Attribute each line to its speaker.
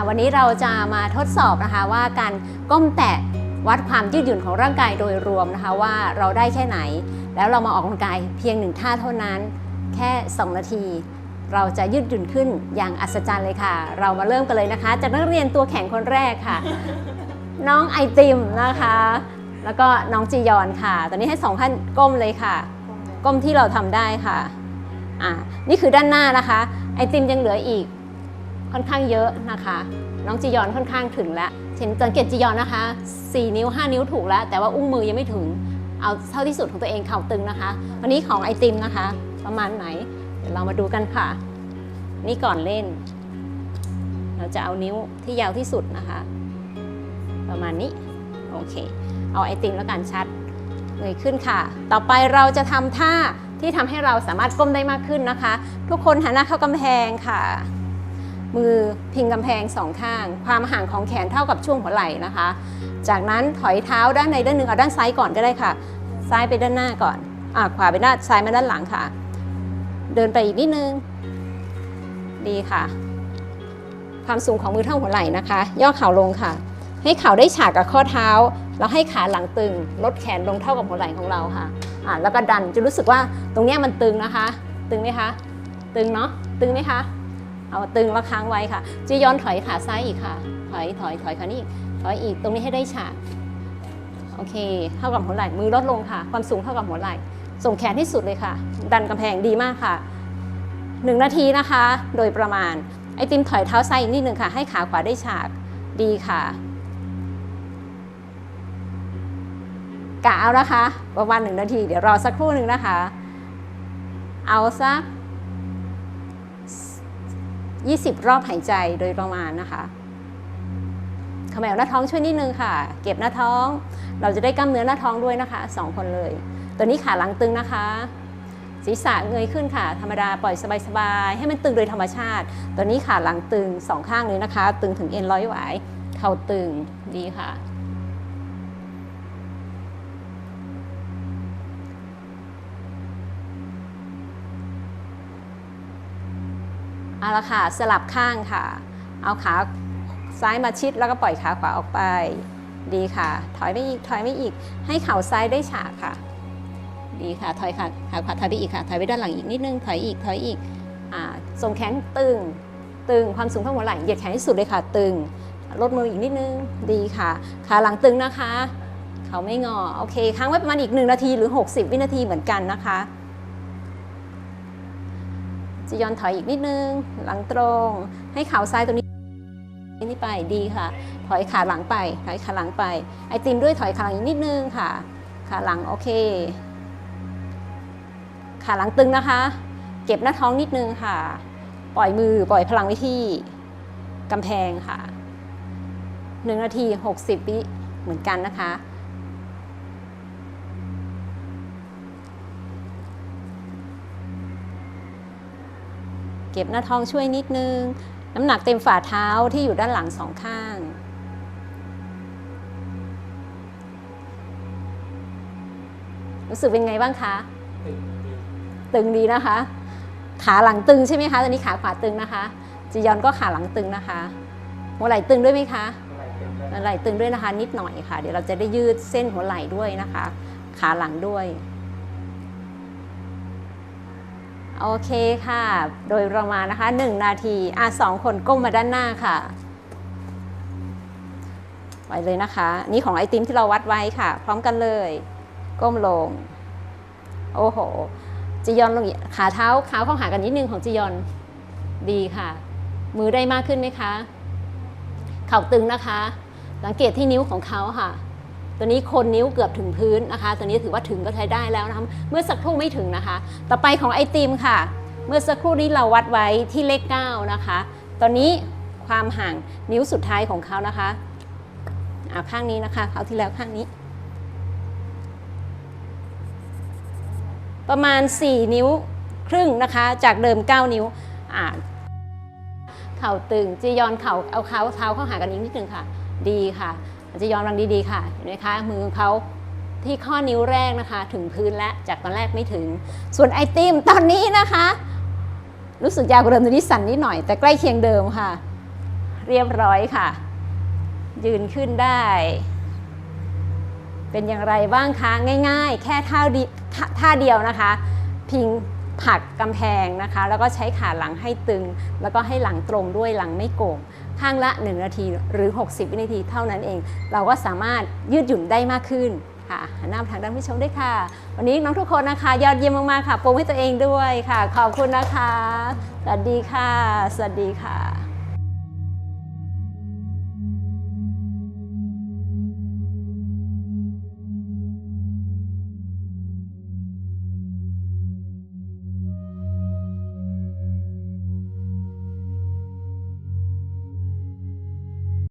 Speaker 1: ค่ะวันนี้เราจะมาทดสอบนะคะว่าการก้มแตะวัดความยืดหยุ่นของร่างกายโดยรวมนะคะว่าเราได้แค่ไหน แล้วเรามาออกกำลังกายเพียงหนึ่งท่าเท่านั้น แค่ 2 นาที เราจะยืดหยุ่นขึ้นอย่างอัศจรรย์เลยค่ะ เรามาเริ่มกันเลยนะคะ จากนักเรียนตัวแข็งคนแรกค่ะ น้องไอติมนะคะ แล้วก็น้องจียอนค่ะ ตอนนี้ให้สองท่านก้มเลยค่ะ ก้มที่เราทำได้ค่ะอ่านี่คือด้านหน้านะคะ ไอติมยังเหลืออีก ค่อนข้างเยอะนะคะ น้องจียอนค่อนข้างถึงแล้วเห็นสังเกตจียอนนะคะ 4 นิ้ว 5 นิ้วถูกแล้ว แต่ว่าอุ้งมือยังไม่ถึง เอาเท่าที่สุดของตัวเองเข่าตึงนะคะ วันนี้ของไอติมนะคะ ประมาณไหน เดี๋ยวเรามาดูกันค่ะ นี่ก่อนเล่น เราจะเอานิ้วที่ยาวที่สุดนะคะ ประมาณนี้ โอเค เอาไอติมแล้วกันชัดเงยขึ้นค่ะ ต่อไปเราจะทำท่าที่ทำให้เราสามารถก้มได้มากขึ้นนะคะ ทุกคนหันหน้าเข้ากำแพงค่ะ มือพิงกำแพงสองข้าง ความห่างของแขนเท่ากับช่วงหัวไหล่นะคะ จากนั้นถอยเท้าด้านในด้านหนึ่งเอาด้านซ้ายก่อนก็ได้ค่ะ ซ้ายไปด้านหน้าก่อนอ่าขวาไปด้านซ้ายมาด้านหลังค่ะ เดินไปอีกนิดนึง ดีค่ะ ความสูงของมือเท่าหัวไหล่นะคะ ย่อเข่าลงค่ะ ให้เข่าได้ฉากกับข้อเท้า แล้วให้ขาหลังตึง ลดแขนลงเท่ากับหัวไหล่ของเราค่ะอ่าแล้วก็ดันจะรู้สึกว่าตรงเนี้ยมันตึงนะคะ ตึงไหมคะ ตึงเนาะตึงไหมคะ เอาตึงแล้วค้างไว้ค่ะจีย้อนถอยขาซ้ายอีกค่ะ ถอยถอยถอยขานี้อีกถอยอีกตรงนี้ให้ได้ฉากโอเคเท่ากับหัวไหล่มือลดลงค่ะ ความสูงเท่ากับหัวไหล่ส่งแขนที่สุดเลยค่ะ ดันกำแพงดีมากค่ะหนึ่งนาทีนะคะ โดยประมาณไอติมถอยเท้าซ้ายอีกนิดหนึ่งค่ะ ให้ขาขวาได้ฉากดีค่ะกะเอานะคะ ประมาณหนึ่งนาที เดี๋ยวรอสักครู่หนึ่งนะคะ เอาสัก 20 รอบหายใจโดยประมาณนะคะขมวหน้าท้องช่วยนิดนึงค่ะ เก็บหน้าท้อง เราจะได้กล้ามเนื้อหน้าท้องด้วยนะคะสองคนเลย ตัวนี้ขาหลังตึงนะคะ ศีรษะเงยขึ้นค่ะ ธรรมดาปล่อยสบายๆ ให้มันตึงโดยธรรมชาติ ตัวนี้ขาหลังตึงสองข้างเลยนะคะ ตึงถึงเอ็นร้อยหวาย เข่าตึงดีค่ะ เอาละค่ะสลับข้างค่ะ เอาขาซ้ายมาชิดแล้วก็ปล่อยขาขวาออกไป ดีค่ะ ถอยไม่อีกถอยไม่อีก ให้เข่าซ้ายได้ฉากค่ะ ดีค่ะถอยค่ะขาขวาถอยไปอีกค่ะถอยไปด้านหลังอีกนิดนึงถอยอีกถอยอีกอ่าส่งแขนตึงตึงความสูงเท่าหัวไหล่เหยียดแขนที่สุดเลยค่ะ ตึงลดมืออีกนิดนึงดีค่ะขาหลังตึงนะคะ เขาไม่งอโอเคค้างไว้ประมาณอีก 1 นาทีหรือ 60 วินาทีเหมือนกันนะคะ จะย้อนถอยอีกนิดนึง หลังตรง ให้ขาซ้ายตรงนี้นี่ไปดีค่ะ ถอยขาหลังไป ถอยขาหลังไป ไอติมด้วยถอยขาหลังอีกนิดนึงค่ะ ขาหลังโอเค ขาหลังตึงนะคะ เก็บหน้าท้องนิดนึงค่ะ ปล่อยมือปล่อยพลังไว้ที่กำแพงค่ะหนึ่งนาที 60วิเหมือนกันนะคะ เก็บหน้าท้องช่วยนิดนึง น้ำหนักเต็มฝ่าเท้าที่อยู่ด้านหลังสองข้าง รู้สึกเป็นไงบ้างคะ ตึงดีนะคะ ขาหลังตึงใช่ไหมคะ ตอนนี้ขาขวาตึงนะคะ จียอนก็ขาหลังตึงนะคะหัวไหล่ตึงด้วยไหมคะหัวไหล่ตึงด้วยนะคะ นิดหน่อยค่ะ เดี๋ยวเราจะได้ยืดเส้นหัวไหล่ด้วยนะคะ ขาหลังด้วย โอเคค่ะ โดยประมาณนะคะ 1 นาทีอะสองคนก้มมาด้านหน้าค่ะ ไว้เลยนะคะ นี่ของไอติมที่เราวัดไว้ค่ะ พร้อมกันเลย ก้มลง โอ้โห จียอนลงขาเท้าขาเข้าหากันนิดนึงของจียอน ดีค่ะ มือได้มากขึ้นไหมคะ เข่าตึงนะคะ สังเกตที่นิ้วของเขาค่ะ ตัวนี้คนนิ้วเกือบถึงพื้นนะคะ ตัวนี้ถือว่าถึงก็ใช้ได้แล้วนะคะเมื่อสักครู่ไม่ถึงนะคะ ต่อไปของไอติมค่ะ เมื่อสักครู่นี้เราวัดไว้ที่เลข9นะคะ ตอนนี้ความห่างนิ้วสุดท้ายของเขานะคะอ่าข้างนี้นะคะเขาที่แล้วข้างนี้ ประมาณ 4 นิ้วครึ่งนะคะ จากเดิม 9 นิ้วอ่าเข่าตึงจียอนเข่าเอาเท้าเท้าเข้าหากันอีกนิดนึงค่ะ ดีค่ะ จียอนรังดีๆค่ะเห็นไหมคะมือเขาที่ข้อนิ้วแรกนะคะ ถึงพื้นแล้วจากตอนแรกไม่ถึง ส่วนไอติมตอนนี้นะคะ รู้สึกยาวกว่าเดิมตอนนี้สั่นนิดหน่อย แต่ใกล้เคียงเดิมค่ะ เรียบร้อยค่ะ ยืนขึ้นได้ เป็นอย่างไรบ้างคะง่าย ๆ แค่ท่าดิท่าเดียวนะคะ พิงผักกำแพงนะคะ แล้วก็ใช้ขาหลังให้ตึง แล้วก็ให้หลังตรงด้วยหลังไม่โก่ง ข้างละ 1 นาทีหรือ 60 วินาทีเท่านั้นเอง เราก็สามารถยืดหยุ่นได้มากขึ้นค่ะหันหน้ามาทางด้านผู้ชมด้วยค่ะ วันนี้น้องทุกคนนะคะ ยอดเยี่ยมมากๆค่ะปรุงให้ตัวเองด้วยค่ะ ขอบคุณนะคะ สวัสดีค่ะ สวัสดีค่ะ